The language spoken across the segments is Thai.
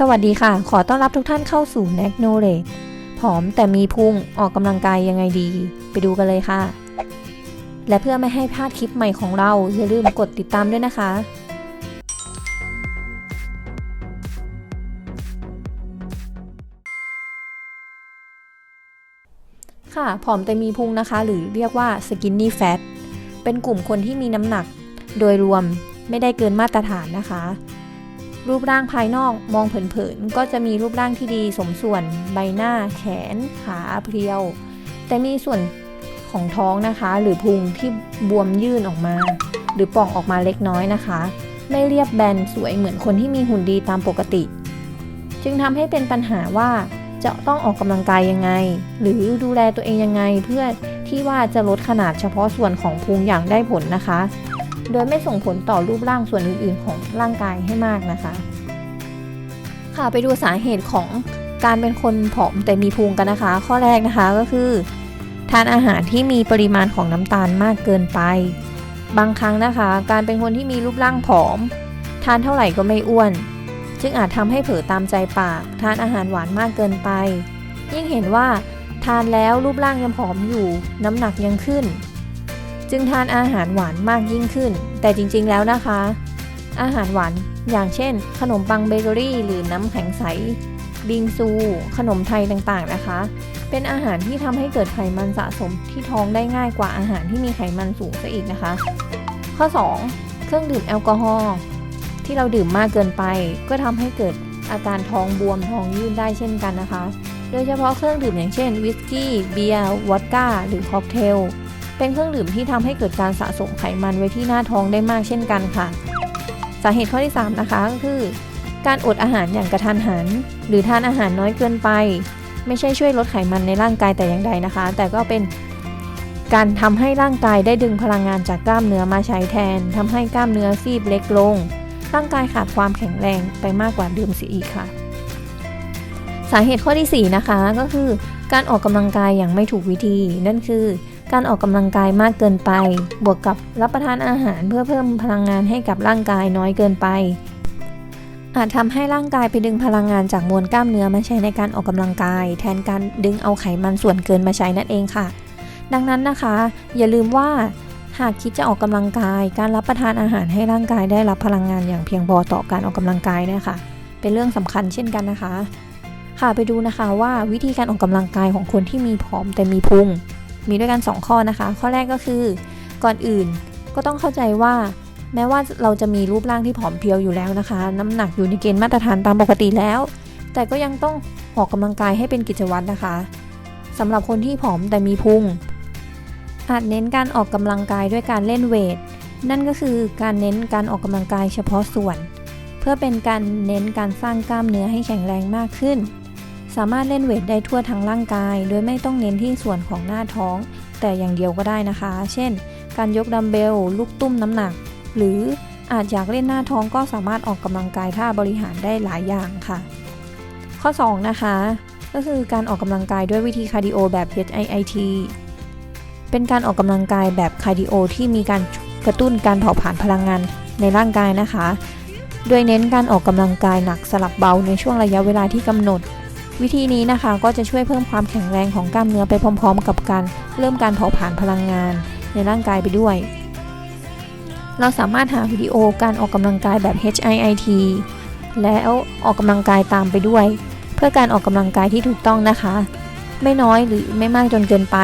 สวัสดีค่ะ ขอต้อนรับทุกท่านเข้าสู่ n a c k n o l e d g e ผอมแต่มีพุงออกกำลังกายยังไงดี ไปดูกันเลยค่ะ และเพื่อไม่ให้พลาดคลิปใหม่ของเรา อย่าลืมกดติดตามด้วยนะคะ ค่ะ ผอมแต่มีพุงนะคะ หรือเรียกว่า skinny fat เป็นกลุ่มคนที่มีน้ำหนัก โดยรวมไม่ได้เกินมาตรฐานนะคะ รูปร่างภายนอกมองเผินๆก็จะมีรูปร่างที่ดีสมส่วนใบหน้า แขน ขาเพรียว แต่มีส่วนของท้องนะคะ หรือพุงที่บวมยื่นออกมา หรือป่องออกมาเล็กน้อยนะคะ ไม่เรียบแบนสวยเหมือนคนที่มีหุ่นดีตามปกติ จึงทำให้เป็นปัญหาว่าจะต้องออกกำลังกายยังไง หรือดูแลตัวเองยังไงเพื่อที่ว่าจะลดขนาดเฉพาะส่วนของพุงอย่างได้ผลนะคะ โดยไม่ส่งผลต่อรูปร่างส่วนอื่น ๆ ของร่างกายให้มากนะคะ ค่ะไปดูสาเหตุของการเป็นคนผอมแต่มีพุงกันนะคะ ข้อแรกนะคะก็คือ ทานอาหารที่มีปริมาณของน้ำตาลมากเกินไป บางครั้งนะคะ การเป็นคนที่มีรูปร่างผอม ทานเท่าไหร่ก็ไม่อ้วน จึงอาจทำให้เผลอตามใจปาก ทานอาหารหวานมากเกินไป ยิ่งเห็นว่าทานแล้วรูปร่างยังผอมอยู่ น้ำหนักยังขึ้น จึงทานอาหารหวานมากยิ่งขึ้น แต่จริงๆแล้วนะคะ อาหารหวานอย่างเช่น ขนมปังเบเกอรี่หรือน้ำแข็งใสบิงซู ขนมไทยต่างๆนะคะ เป็นอาหารที่ทำให้เกิดไขมันสะสมที่ท้องได้ง่ายกว่าอาหารที่มีไขมันสูงซะอีกนะคะ ข้อ 2 เครื่องดื่มแอลกอฮอล์ที่เราดื่มมากเกินไป ก็ทำให้เกิดอาการท้องบวมท้องยืดได้เช่นกันนะคะ โดยเฉพาะเครื่องดื่มอย่างเช่นวิสกี้ เบียร์ วอดก้า หรือค็อกเทล เป็นเครื่องดื่มที่ทำให้เกิดการสะสมไขมันไว้ที่หน้าท้องได้มากเช่นกันค่ะ สาเหตุข้อที่ 3 นะคะก็คือ การอดอาหารอย่างกระทันหัน หรือทานอาหารน้อยเกินไป ไม่ใช่ช่วยลดไขมันในร่างกายแต่อย่างใดนะคะ แต่ก็เป็นการทำให้ร่างกายได้ดึงพลังงานจากกล้ามเนื้อมาใช้แทนทำให้กล้ามเนื้อซีบเล็กลง ร่างกายขาดความแข็งแรงไปมากกว่าเดิมเสียอีกค่ะ สาเหตุข้อที่ 4 นะคะก็คือ การออกกำลังกายอย่างไม่ถูกวิธี นั่นคือ การออกกำลังกายมากเกินไป บวกกับรับประทานอาหารเพื่อเพิ่มพลังงานให้กับร่างกายน้อยเกินไป อาจทำให้ร่างกายไปดึงพลังงานจากมวลกล้ามเนื้อมาใช้ในการออกกำลังกาย แทนการดึงเอาไขมันส่วนเกินมาใช้นั่นเองค่ะ ดังนั้นนะคะ อย่าลืมว่าหากคิดจะออกกำลังกาย การรับประทานอาหารให้ร่างกายได้รับพลังงานอย่างเพียงพอต่อการออกกำลังกายเนี่ยค่ะเป็นเรื่องสำคัญเช่นกันนะคะ ค่ะไปดูนะคะว่าวิธีการออกกำลังกายของคนที่มีผอมแต่มีพุง มีด้วยกัน 2 ข้อนะคะ ข้อแรกก็คือ ก่อนอื่นก็ต้องเข้าใจว่า แม้ว่าเราจะมีรูปร่างที่ผอมเพรียวอยู่แล้วนะคะ น้ำหนักอยู่ในเกณฑ์มาตรฐานตามปกติแล้ว แต่ก็ยังต้องออกกำลังกายให้เป็นกิจวัตรนะคะสำหรับคนที่ผอมแต่มีพุงอาจเน้นการออกกำลังกายด้วยการเล่นเวท นั่นก็คือการเน้นการออกกำลังกายเฉพาะส่วน เพื่อเป็นการเน้นการสร้างกล้ามเนื้อให้แข็งแรงมากขึ้น สามารถเล่นเวทได้ทั่วทั้งร่างกาย โดยไม่ต้องเน้นที่ส่วนของหน้าท้อง แต่อย่างเดียวก็ได้นะคะ เช่น การยกดัมเบล ลูกตุ้มน้ำหนัก หรืออาจอยากเล่นหน้าท้องก็สามารถออกกำลังกายท่าบริหารได้หลายอย่างค่ะ ข้อ 2 นะคะ ก็คือการออกกำลังกายด้วยวิธีคาร์ดิโอแบบ HIIT เป็นการออกกำลังกายแบบคาร์ดิโอที่มีการกระตุ้นการเผาผลาญพลังงานในร่างกายนะคะ โดยเน้นการออกกำลังกายหนักสลับเบาในช่วงระยะเวลาที่กำหนด วิธีนี้นะคะก็จะช่วยเพิ่มความแข็งแรงของกล้ามเนื้อไปพร้อม ๆ กับการเริ่มการเผาผลาญพลังงานในร่างกายไปด้วย เราสามารถหาวิดีโอการออกกำลังกายแบบ HIIT แล้วออกกำลังกายตามไปด้วย เพื่อการออกกำลังกายที่ถูกต้องนะคะ ไม่น้อยหรือไม่มากจนเกินไป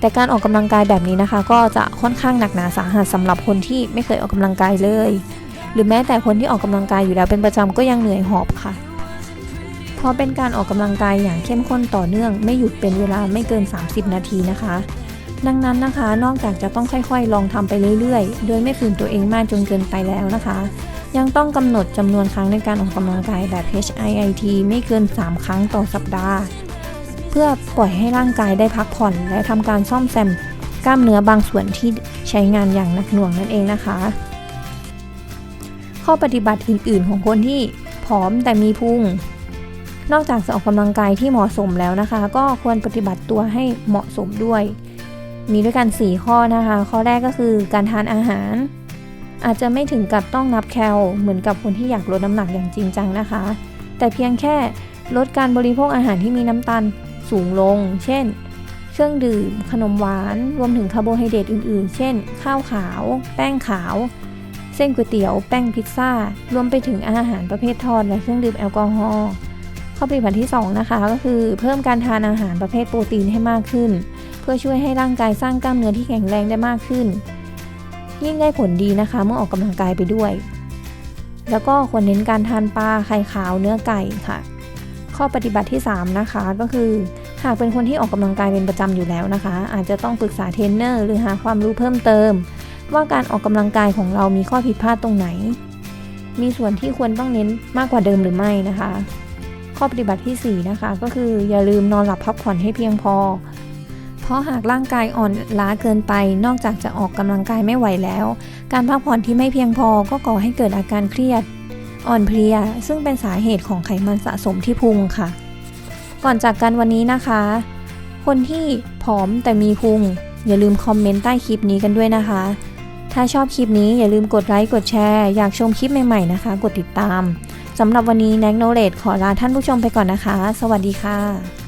แต่การออกกำลังกายแบบนี้นะคะ ก็จะค่อนข้างหนักหนาสาหัสสำหรับคนที่ไม่เคยออกกำลังกายเลย หรือแม้แต่คนที่ออกกำลังกายอยู่แล้วเป็นประจำก็ยังเหนื่อยหอบค่ะ เพราะเป็นการออกกำลังกายอย่างเข้มข้นต่อเนื่องไม่หยุดเป็นเวลาไม่เกิน 30 นาทีนะคะ ดังนั้นนะคะนอกจากจะต้องค่อยๆ ลองทำไปเรื่อยๆ โดยไม่ฝืนตัวเองมากจนเกินไปแล้วนะคะ ยังต้องกำหนดจำนวนครั้งในการออกกำลังกายแบบ HIIT ไม่เกิน 3 ครั้งต่อสัปดาห์ เพื่อปล่อยให้ร่างกายได้พักผ่อน และทำการซ่อมแซมกล้ามเนื้อบางส่วนที่ใช้งานอย่างหนักหน่วงนั่นเองนะคะ ข้อปฏิบัติอื่น ๆ ของคนที่ผอมแต่มีพุง นอกจากจะออกกำลังกายที่เหมาะสมแล้วนะคะ ก็ควรปฏิบัติตัวให้เหมาะสมด้วย มีด้วยกัน 4 ข้อนะคะ ข้อแรกก็คือการทานอาหาร อาจจะไม่ถึงกับต้องนับแคลเหมือนกับคนที่อยากลดน้ำหนักอย่างจริงจังนะคะ แต่เพียงแค่ลดการบริโภคอาหารที่มีน้ำตาลสูงลง เช่น เครื่องดื่ม ขนมหวาน รวมถึงคาร์โบไฮเดรตอื่นๆ เช่น ข้าวขาว แป้งขาว เส้นก๋วยเตี๋ยว แป้งพิซซ่า รวมไปถึงอาหารประเภททอดและเครื่องดื่มแอลกอฮอล์ ข้อปฏิบัติที่ 2 นะคะ ก็คือเพิ่มการทานอาหารประเภทโปรตีนให้มากขึ้น เพื่อช่วยให้ร่างกายสร้างกล้ามเนื้อที่แข็งแรงได้มากขึ้น ยิ่งได้ผลดีนะคะ เมื่อออกกำลังกายไปด้วย แล้วก็ควรเน้นการทานปลาไข่ขาวเนื้อไก่ค่ะ ข้อปฏิบัติที่ 3 นะคะก็คือหากเป็นคนที่ออกกำลังกายเป็นประจำอยู่แล้วนะคะ อาจจะต้องปรึกษาเทรนเนอร์หรือหาความรู้เพิ่มเติม ว่าการออกกำลังกายของเรามีข้อผิดพลาดตรงไหน มีส่วนที่ควรต้องเน้นมากกว่าเดิมหรือไม่นะคะ ข้อปฏิบัติที่ 4 นะคะ ก็คืออย่าลืมนอนหลับพักผ่อนให้เพียงพอ เพราะหากร่างกายอ่อนล้าเกินไป นอกจากจะออกกำลังกายไม่ไหวแล้ว การพักผ่อนที่ไม่เพียงพอก็ก่อให้เกิดอาการเครียด อ่อนเพลีย ซึ่งเป็นสาเหตุของไขมันสะสมที่พุงค่ะ ก่อนจากกันวันนี้นะคะ คนที่ผอมแต่มีพุง อย่าลืมคอมเมนต์ใต้คลิปนี้กันด้วยนะคะ ถ้าชอบคลิปนี้อย่าลืมกดไลค์กดแชร์ อยากชมคลิปใหม่ๆนะคะ กดติดตาม สำหรับวันนี้แนกโนเลดขอลาท่านผู้ชมไปก่อนนะคะ สวัสดีค่ะ